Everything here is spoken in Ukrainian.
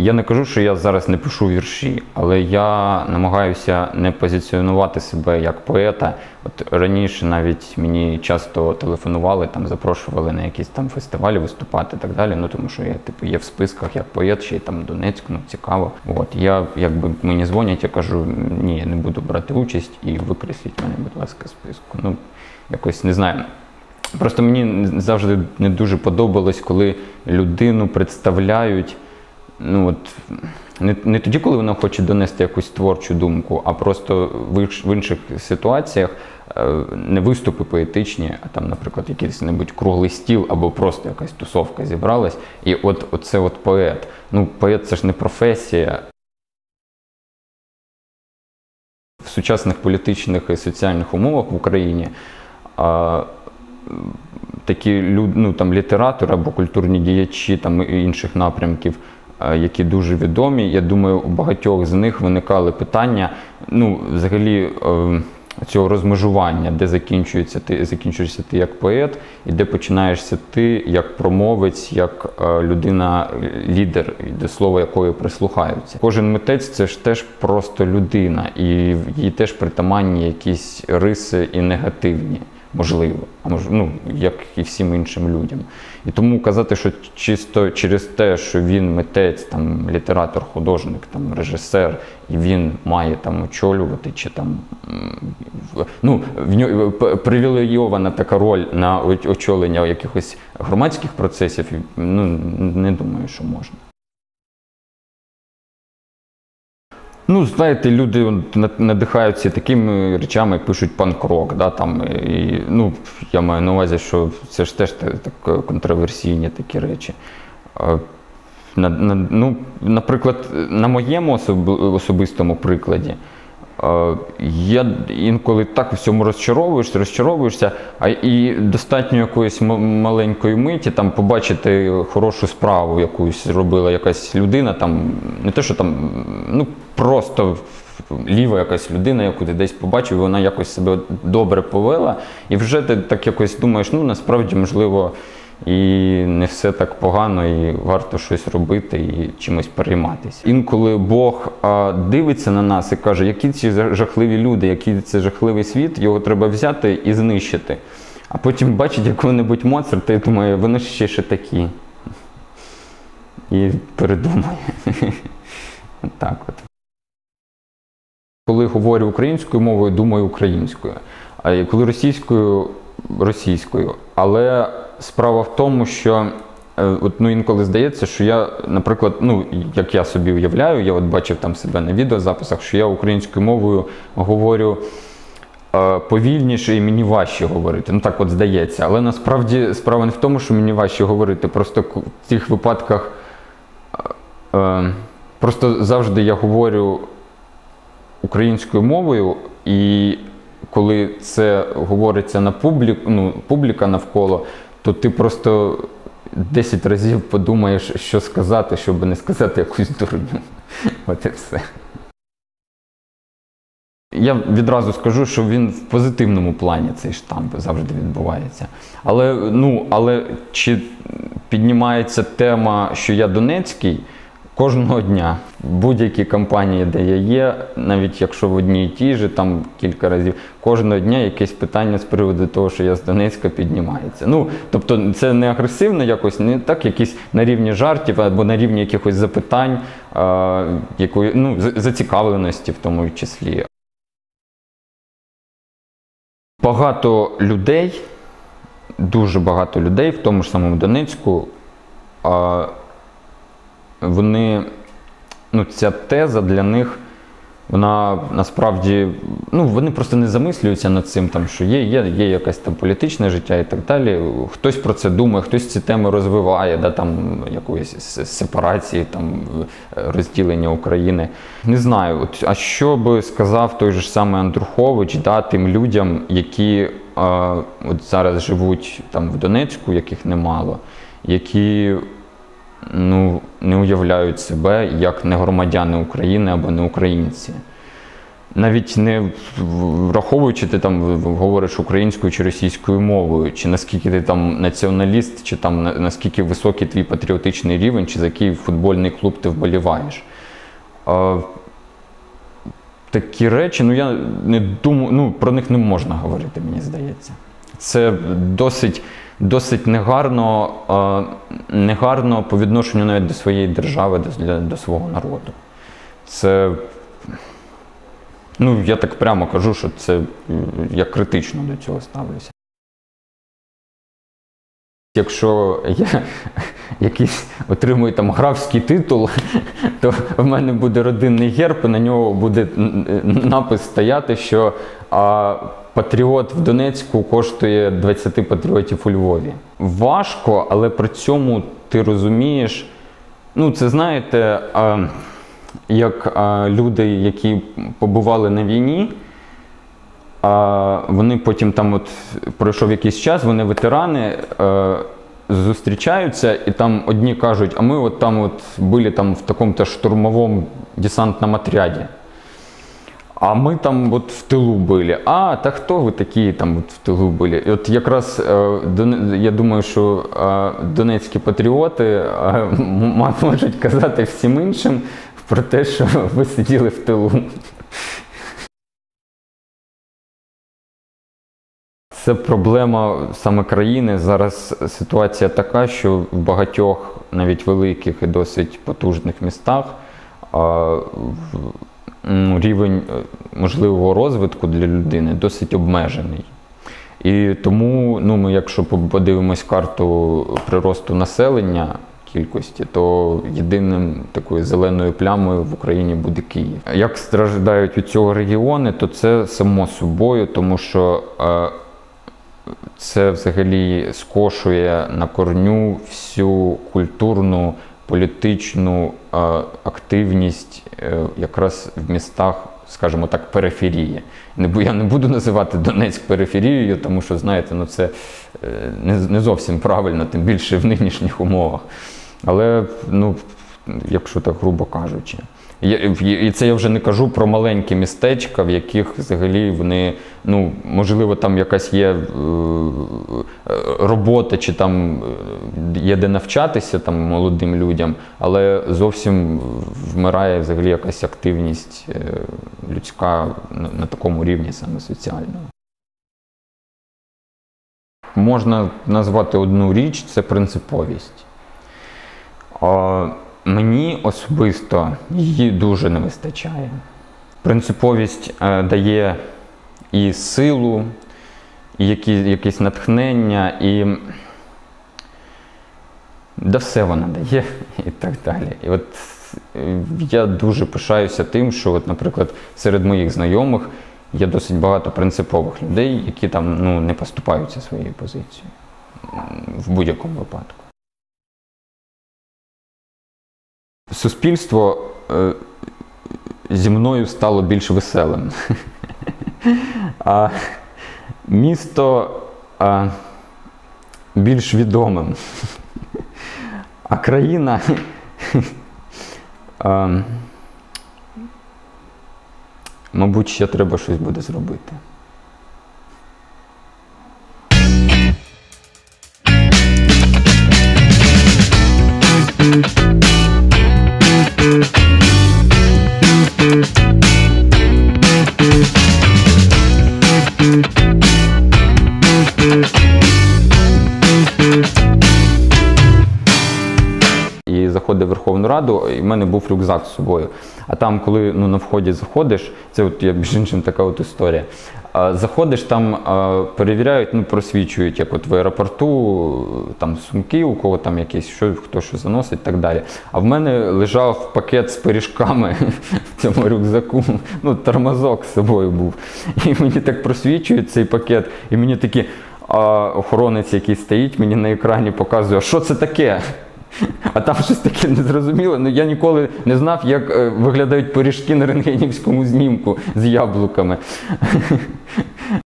Я не кажу, що я зараз не пишу вірші, але я намагаюся не позиціонувати себе як поета. От раніше навіть мені часто телефонували, там запрошували на якісь там фестивалі виступати і так далі. Ну тому що я типу є в списках як поет, ще й там Донецьк, ну цікаво. От я якби мені дзвонять, я кажу, ні, я не буду брати участь і викресліть мене, будь ласка, списку. Ну якось не знаю. Просто мені завжди не дуже подобалось, коли людину представляють. Ну от не, не тоді, коли вона хоче донести якусь творчу думку, а просто в, інших ситуаціях е, не виступи поетичні, а там, наприклад, якийсь небудь круглий стіл або просто якась тусовка зібралась. І от оце от поет. Ну, поет це ж не професія. В сучасних політичних і соціальних умовах в Україні а, такі люд, ну, там, літератори або культурні діячі там, інших напрямків, які дуже відомі. Я думаю, у багатьох з них виникали питання, ну, взагалі. е, Цього розмежування, де закінчується ти, закінчуєшся ти як поет, і де починаєшся ти як промовець, як е, людина, е, до слова якої прислухаються. Кожен митець це ж теж просто людина, і їй теж притаманні якісь риси і негативні можливо, ну, як і всім іншим людям. І тому казати, що чисто через те, що він митець, там, літератор, художник, там, режисер, і він має там очолювати, чи там ну, в нього привілейована така роль на очолення якихось громадських процесів, ну, не думаю, що можна. Ну, знаєте, люди надихаються такими речами, пишуть панк-рок. Да, там, і, ну, я маю на увазі, що це ж теж так контроверсійні такі речі. Е, На, на, ну, наприклад, на моєму особ, особистому прикладі, е, я інколи так у всьому розчаровуєшся, розчаровуєшся, а і достатньо якоїсь маленької миті там побачити хорошу справу, якусь зробила якась людина, там не те, що там, ну просто ліва якась людина, яку ти десь побачив, і вона якось себе добре повела, і вже ти так якось думаєш, ну насправді можливо. І не все так погано, і варто щось робити і чимось перейматися. Інколи Бог а, дивиться на нас і каже, які ці жахливі люди, який це жахливий світ, його треба взяти і знищити. А потім бачить якого-небудь Моцарта і думає, вони ще ще такі. І передумає. Так от. Коли говорю українською мовою, думаю українською. А коли російською російською. Але справа в тому, що е, от, ну, інколи здається, що я, наприклад, ну, як я собі уявляю, я от бачив там себе на відеозаписах, що я українською мовою говорю е, повільніше і мені важче говорити. Ну так от здається. Але насправді справа не в тому, що мені важче говорити. Просто в цих випадках е, е, просто завжди я говорю українською мовою, і коли це говориться на публік, ну, публіка навколо, то ти просто 10 разів подумаєш, що сказати, щоб не сказати якусь дурню. От і все. Я відразу скажу, що він в позитивному плані цей штамп завжди відбувається. Але, ну, але чи піднімається тема, що я Донецький, кожного дня. В будь-якій компанії, де я є, навіть якщо в одній і тій же, там кілька разів, кожного дня якесь питання з приводу того, що я з Донецька піднімається. Ну, тобто це не агресивно якось, не так, якісь на рівні жартів або на рівні якихось запитань, е, якої, ну, зацікавленості в тому числі. Багато людей, дуже багато людей в тому ж самому Донецьку, а, вони, ну, ця теза для них, вона насправді, ну, вони просто не замислюються над цим, там, що є, є, є якесь там політичне життя і так далі. Хтось про це думає, хтось ці теми розвиває, да, там, якоїсь сепарації, там, розділення України. Не знаю, от, а що би сказав той же самий Андрухович да, тим людям, які а, от зараз живуть там в Донецьку, яких немало, які ну, не уявляють себе як не громадяни України або не українці. навіть не враховуючи, ти там говориш українською чи російською мовою, чи наскільки ти там націоналіст, чи там наскільки високий твій патріотичний рівень, чи за який футбольний клуб ти вболіваєш. Такі речі, ну я не думаю, ну про них не можна говорити, мені здається. Це досить досить негарно негарно по відношенню навіть до своєї держави, до, до свого народу. Це, ну, я так прямо кажу, що це я критично до цього ставлюся. Якщо я якийсь отримую там графський титул, то в мене буде родинний герб, і на нього буде напис стояти, що а, патріот в Донецьку коштує 20 патріотів у Львові. Важко, але при цьому ти розумієш, ну це знаєте, а, як а, люди, які побували на війні. А вони потім там, от пройшов якийсь час, вони ветерани е, зустрічаються, і там одні кажуть, а ми от там от були там в такому-то штурмовому десантному отряді. А ми там от в тилу були. А, та хто ви такі там от в тилу були? І от якраз е, я думаю, що е, донецькі патріоти е, можуть казати всім іншим про те, що ви сиділи в тилу. Це проблема саме країни. Зараз ситуація така, що в багатьох, навіть великих і досить потужних містах рівень е, можливого розвитку для людини досить обмежений. І тому, ну, ми, якщо подивимось карту приросту населення кількості, то єдиним такою зеленою плямою в Україні буде Київ. Як страждають від цього регіони, то це само собою, тому що. Це взагалі скошує на корню всю культурну, політичну е, активність е, якраз в містах, скажімо так, периферії. Я не буду називати Донецьк периферією, тому що, знаєте, ну це е, не зовсім правильно, тим більше в нинішніх умовах. Але, ну, якщо так грубо кажучи. І це я вже не кажу про маленькі містечка, в яких взагалі вони, ну, можливо, там якась є е, робота, чи там е, є де навчатися там молодим людям, але зовсім вмирає взагалі якась активність е, людська на такому рівні саме соціального. Можна назвати одну річ це принциповість. Мені особисто її дуже не вистачає. Принциповість е, дає і силу, і які, якесь натхнення, і да все вона дає і так далі. І от е, я дуже пишаюся тим, що, от, наприклад, серед моїх знайомих є досить багато принципових людей, які там ну, не поступаються своєю позицією в будь-якому випадку. Суспільство е, зі мною стало більш веселим. А місто більш відомим. А країна. Мабуть, ще треба щось буде зробити. Верховну Раду, і в мене був рюкзак з собою. А там, коли ну, на вході заходиш, це от я між іншим така от історія. Заходиш, там перевіряють, ну просвічують, як от в аеропорту, там сумки, у кого там якісь, що хто що заносить і так далі. А в мене лежав пакет з пиріжками в цьому рюкзаку. Ну, тормозок з собою був. І мені так просвічують цей пакет, і мені такі. А охоронець, який стоїть, мені на екрані показує, що це таке. А там щось таке незрозуміле. Ну я ніколи не знав, як е, виглядають пиріжки на рентгенівському знімку з яблуками.